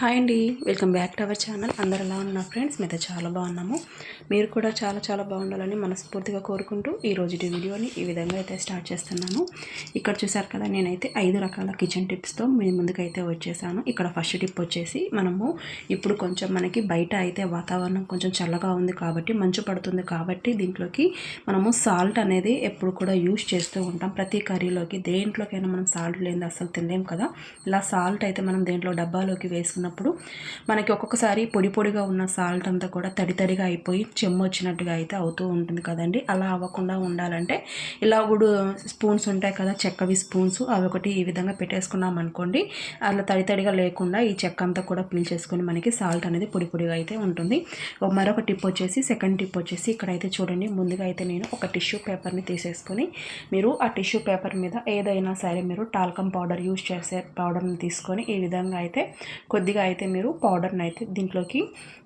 Hi అండి. Welcome back to our channel. అందరు ఎలా ఉన్నారు ఫ్రెండ్స్? మీతో చాలా బాగున్నాము. మీరు కూడా చాలా చాలా బాగుండాలని మనస్ఫూర్తిగా కోరుకుంటూ ఈ రోజు వీడియోని ఈ విధంగా అయితే స్టార్ట్ చేస్తున్నాను. ఇక్కడ చూసారు కదా నేనైతే ఐదు రకాల కిచెన్ టిప్స్తో మీ ముందుకైతే వచ్చేసాను. ఇక్కడ ఫస్ట్ టిప్ వచ్చేసి మనము ఇప్పుడు కొంచెం మనకి బయట అయితే వాతావరణం కొంచెం చల్లగా ఉంది కాబట్టి మంచు పడుతుంది కాబట్టి దీంట్లోకి మనము సాల్ట్ అనేది ఎప్పుడు కూడా యూజ్ చేస్తూ ఉంటాం. ప్రతి కర్రీలోకి దేంట్లోకైనా మనం సాల్ట్ లేనిది అసలు తినలేం కదా. ఇలా సాల్ట్ అయితే మనం దేంట్లో డబ్బాలోకి వేసుకున్న చేసుకున్నప్పుడు మనకి ఒక్కొక్కసారి పొడి పొడిగా ఉన్న సాల్ట్ అంతా కూడా తడి తడిగా అయిపోయి చెమ్ము వచ్చినట్టుగా అయితే అవుతూ ఉంటుంది కదండి. అలా అవ్వకుండా ఉండాలంటే ఇలా కూడా స్పూన్స్ ఉంటాయి కదా చెక్కవి స్పూన్స్ అవి ఒకటి ఈ విధంగా పెట్టేసుకున్నాం అనుకోండి అలా తడి తడిగా లేకుండా ఈ చెక్క అంతా కూడా పీల్చేసుకొని మనకి సాల్ట్ అనేది పొడి పొడిగా అయితే ఉంటుంది. మరొక టిప్ వచ్చేసి సెకండ్ టిప్ వచ్చేసి ఇక్కడైతే చూడండి ముందుగా అయితే నేను ఒక టిష్యూ పేపర్ని తీసేసుకొని మీరు ఆ టిష్యూ పేపర్ మీద ఏదైనా సరే మీరు టాల్కమ్ పౌడర్ యూజ్ చేసే పౌడర్ని తీసుకొని ఈ విధంగా అయితే కొద్దిగా కొద్దిగా అయితే మీరు పౌడర్ని అయితే దీంట్లోకి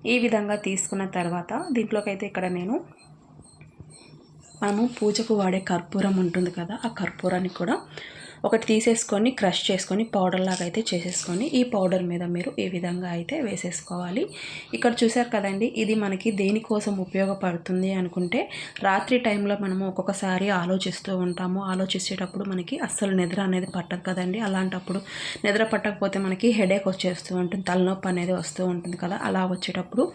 ఈ విధంగా తీసుకున్న తర్వాత దీంట్లోకి అయితే ఇక్కడ నేను మనము పూజకు వాడే కర్పూరం ఉంటుంది కదా ఆ కర్పూరాన్ని కూడా ఒకటి తీసేసుకొని క్రష్ చేసుకొని పౌడర్ లాగా అయితే చేసేసుకొని ఈ పౌడర్ మీద మీరు ఈ విధంగా అయితే వేసేసుకోవాలి. ఇక్కడ చూసారు కదండి ఇది మనకి దేనికోసం ఉపయోగపడుతుంది అనుకుంటే రాత్రి టైంలో మనము ఒక్కొక్కసారి ఆలోచిస్తూ ఉంటాము. ఆలోచించేటప్పుడు మనకి అస్సలు నిద్ర అనేది పట్టదు కదండి. అలాంటప్పుడు నిద్ర పట్టకపోతే మనకి హెడేక్ వచ్చేస్తూ ఉంటుంది తలనొప్పి అనేది వస్తూ ఉంటుంది కదా. అలా వచ్చేటప్పుడు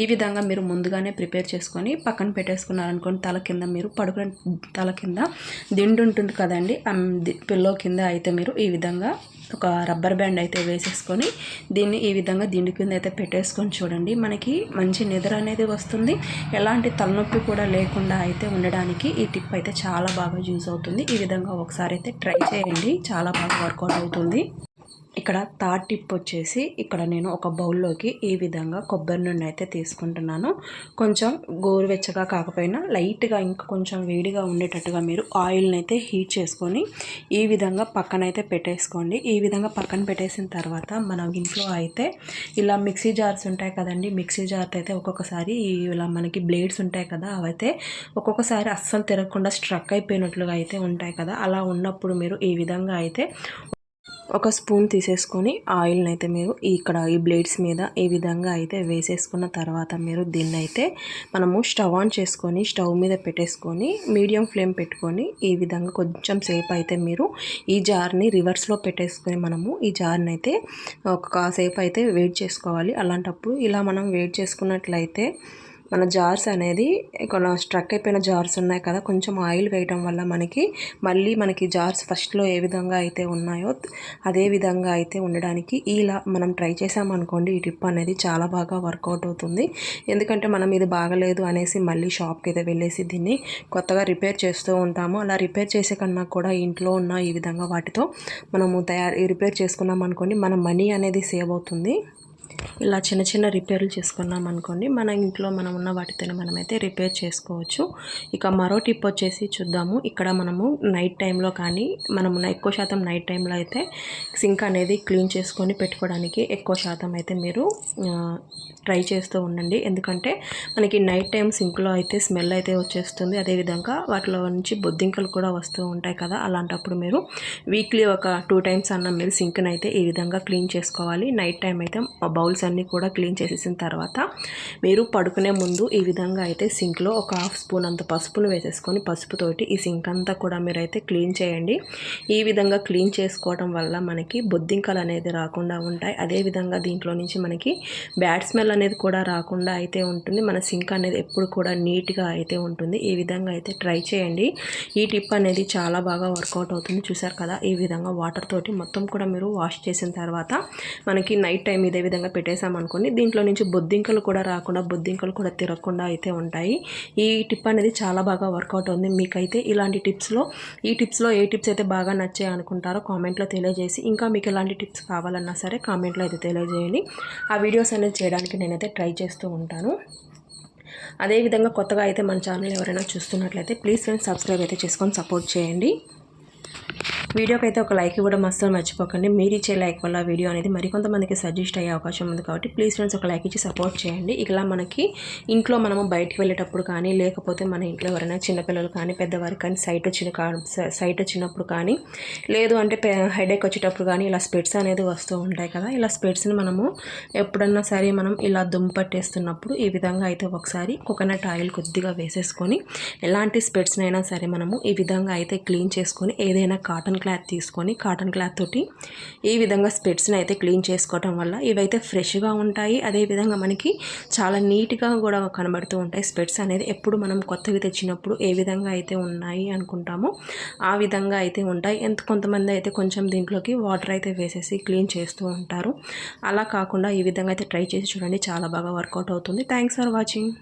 ఈ విధంగా మీరు ముందుగానే ప్రిపేర్ చేసుకొని పక్కన పెట్టేసుకున్నారనుకోండి తల కింద మీరు పడుకునే తల కింద దిండు ఉంటుంది కదండి పిల్లో కింద అయితే మీరు ఈ విధంగా ఒక రబ్బర్ బ్యాండ్ అయితే వేసేసుకొని దీన్ని ఈ విధంగా దిండు కింద అయితే పెట్టేసుకొని చూడండి. మనకి మంచి నిద్ర అనేది వస్తుంది. ఎలాంటి తలనొప్పి కూడా లేకుండా అయితే ఉండడానికి ఈ టిప్ అయితే చాలా బాగా యూజ్ అవుతుంది. ఈ విధంగా ఒకసారి అయితే ట్రై చేయండి. చాలా బాగా వర్కౌట్ అవుతుంది. ఇక్కడ థర్డ్ టిప్ వచ్చేసి ఇక్కడ నేను ఒక బౌల్లోకి ఈ విధంగా కొబ్బరి నూనె అయితే తీసుకుంటున్నాను. కొంచెం గోరువెచ్చగా కాకపోయినా లైట్గా ఇంకా కొంచెం వేడిగా ఉండేటట్టుగా మీరు ఆయిల్ని అయితే హీట్ చేసుకొని ఈ విధంగా పక్కనైతే పెట్టేసుకోండి. ఈ విధంగా పక్కన పెట్టేసిన తర్వాత మన ఇంట్లో అయితే ఇలా మిక్సీ జార్స్ ఉంటాయి కదండి మిక్సీ జార్ అయితే ఒక్కొక్కసారి ఇలా మనకి బ్లేడ్స్ ఉంటాయి కదా అవైతే ఒక్కొక్కసారి అస్సలు తిరగకుండా స్ట్రక్ అయిపోయినట్లుగా అయితే ఉంటాయి కదా అలా ఉన్నప్పుడు మీరు ఈ విధంగా అయితే ఒక స్పూన్ తీసేసుకొని ఆయిల్ని అయితే మీరు ఇక్కడ ఈ బ్లేడ్స్ మీద ఈ విధంగా అయితే వేసేసుకున్న తర్వాత మీరు దీన్ని అయితే మనము స్టవ్ ఆన్ చేసుకొని స్టవ్ మీద పెట్టేసుకొని మీడియం ఫ్లేమ్ పెట్టుకొని ఈ విధంగా కొంచెం సేపు అయితే మీరు ఈ జార్ని రివర్స్లో పెట్టేసుకొని మనము ఈ జార్ని అయితే ఒక కాసేపు అయితే వెయిట్ చేసుకోవాలి. అలాంటప్పుడు ఇలా మనం వెయిట్ చేసుకున్నట్లయితే మన జార్స్ అనేది స్ట్రక్ అయిపోయిన జార్స్ ఉన్నాయి కదా కొంచెం ఆయిల్ వేయడం వల్ల మనకి మళ్ళీ మనకి జార్స్ ఫస్ట్లో ఏ విధంగా అయితే ఉన్నాయో అదే విధంగా అయితే ఉండడానికి ఇలా మనం ట్రై చేసామనుకోండి ఈ టిప్ అనేది చాలా బాగా వర్కౌట్ అవుతుంది. ఎందుకంటే మనం ఇది బాగలేదు అనేసి మళ్ళీ షాప్కి అయితే వెళ్ళేసి దీన్ని కొత్తగా రిపేర్ చేస్తూ ఉంటాము. అలా రిపేర్ చేసే కన్నా కూడా ఇంట్లో ఉన్న ఈ విధంగా వాటితో మనము తయారు రిపేర్ చేసుకున్నాం అనుకోండి మన మనీ అనేది సేవ్ అవుతుంది. ఇలా చిన్న చిన్న రిపేర్లు చేసుకున్నాం అనుకోండి మన ఇంట్లో మనం ఉన్న వాటితోనే మనమైతే రిపేర్ చేసుకోవచ్చు. ఇక మరో టిప్ వచ్చేసి చూద్దాము. ఇక్కడ మనము నైట్ టైంలో కానీ మనము ఎక్కువ శాతం నైట్ టైంలో అయితే సింక్ అనేది క్లీన్ చేసుకొని పెట్టుకోవడానికి ఎక్కువ శాతం అయితే మీరు ట్రై చేస్తూ ఉండండి. ఎందుకంటే మనకి నైట్ టైం సింక్లో అయితే స్మెల్ అయితే వచ్చేస్తుంది. అదేవిధంగా వాటిలో నుంచి బొద్దింకలు కూడా వస్తూ ఉంటాయి కదా అలాంటప్పుడు మీరు వీక్లీ ఒక టూ టైమ్స్ అన్న మీరు సింక్ని అయితే ఈ విధంగా క్లీన్ చేసుకోవాలి. నైట్ టైం అయితే బౌల్స్ అన్నీ కూడా క్లీన్ చేసేసిన తర్వాత మీరు పడుకునే ముందు ఈ విధంగా అయితే సింక్లో ఒక హాఫ్ స్పూన్ అంత పసుపును వేసేసుకొని పసుపుతోటి ఈ సింక్ అంతా కూడా మీరైతే క్లీన్ చేయండి. ఈ విధంగా క్లీన్ చేసుకోవడం వల్ల మనకి బొద్దింకలు అనేది రాకుండా ఉంటాయి. అదేవిధంగా దీంట్లో నుంచి మనకి బ్యాడ్ స్మెల్ అనేది కూడా రాకుండా అయితే ఉంటుంది. మన సింక్ అనేది ఎప్పుడు కూడా నీట్గా అయితే ఉంటుంది. ఈ విధంగా అయితే ట్రై చేయండి. ఈ టిప్ అనేది చాలా బాగా వర్కౌట్ అవుతుంది. చూసారు కదా? ఈ విధంగా వాటర్ తోటి మొత్తం కూడా మీరు వాష్ చేసిన తర్వాత మనకి నైట్ టైం ఇదే విధంగా పెట్టేసామనుకోండి దీంట్లో నుంచి బొద్దింకలు కూడా రాకుండా బొద్దింకలు కూడా తిరగకుండా అయితే ఉంటాయి. ఈ టిప్ అనేది చాలా బాగా వర్కౌట్ అవుతుంది. మీకైతే ఇలాంటి టిప్స్లో ఈ టిప్స్లో ఏ టిప్స్ అయితే బాగా నచ్చాయి అనుకుంటారో కామెంట్లో తెలియజేసి ఇంకా మీకు ఎలాంటి టిప్స్ కావాలన్నా సరే కామెంట్లో అయితే తెలియజేయండి. ఆ వీడియోస్ అనేది చేయడానికి నేనైతే ట్రై చేస్తూ ఉంటాను. అదేవిధంగా కొత్తగా అయితే మన ఛానల్ ఎవరైనా చూస్తున్నట్లయితే ప్లీజ్ ఫ్రెండ్స్ సబ్స్క్రైబ్ అయితే చేసుకొని సపోర్ట్ చేయండి. వీడియోకి అయితే ఒక లైక్ ఇవ్వడం అస్సలు మర్చిపోకండి. మీరు ఇచ్చే లైక్ వల్ల వీడియో అనేది మరికొంతమందికి సజెస్ట్ అయ్యే అవకాశం ఉంది కాబట్టి ప్లీజ్ ఫ్రెండ్స్ ఒక లైక్ ఇచ్చి సపోర్ట్ చేయండి. ఇలా మనకి ఇంట్లో మనము బయటకు వెళ్ళేటప్పుడు కానీ లేకపోతే మన ఇంట్లో ఎవరైనా చిన్నపిల్లలు కానీ పెద్దవారికి కానీ సైట్ వచ్చిన సైట్ వచ్చినప్పుడు కానీ లేదు అంటే హెడేక్ వచ్చేటప్పుడు కానీ ఇలా స్పెట్స్ అనేది వస్తూ ఉంటాయి కదా. ఇలా స్పెట్స్ని మనము ఎప్పుడన్నా సరే మనం ఇలా దుమ్ము పట్టేస్తున్నప్పుడు ఈ విధంగా అయితే ఒకసారి కోకోనట్ ఆయిల్ కొద్దిగా వేసేసుకొని ఎలాంటి స్పెట్స్నైనా సరే మనము ఈ విధంగా అయితే క్లీన్ చేసుకొని ఏదైనా కాటన్ క్లాత్ తీసుకొని కాటన్ క్లాత్ తోటి ఈ విధంగా స్పెట్స్ని అయితే క్లీన్ చేసుకోవటం వల్ల ఇవైతే ఫ్రెష్గా ఉంటాయి. అదేవిధంగా మనకి చాలా నీట్గా కూడా కనబడుతూ ఉంటాయి. స్పెట్స్ అనేది ఎప్పుడు మనం కొత్తవి తెచ్చినప్పుడు ఏ విధంగా అయితే ఉన్నాయి అనుకుంటామో ఆ విధంగా అయితే ఉంటాయి. ఎంత కొంతమంది అయితే కొంచెం దీంట్లోకి వాటర్ అయితే వేసేసి క్లీన్ చేస్తూ ఉంటారు. అలా కాకుండా ఈ విధంగా అయితే ట్రై చేసి చూడండి. చాలా బాగా వర్కౌట్ అవుతుంది. Thanks for watching.